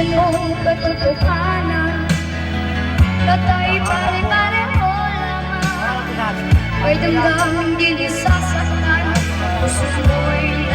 ganong katotohanan Patay pare-pareho lamang. Ay damdamang di Puso mo'y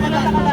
何?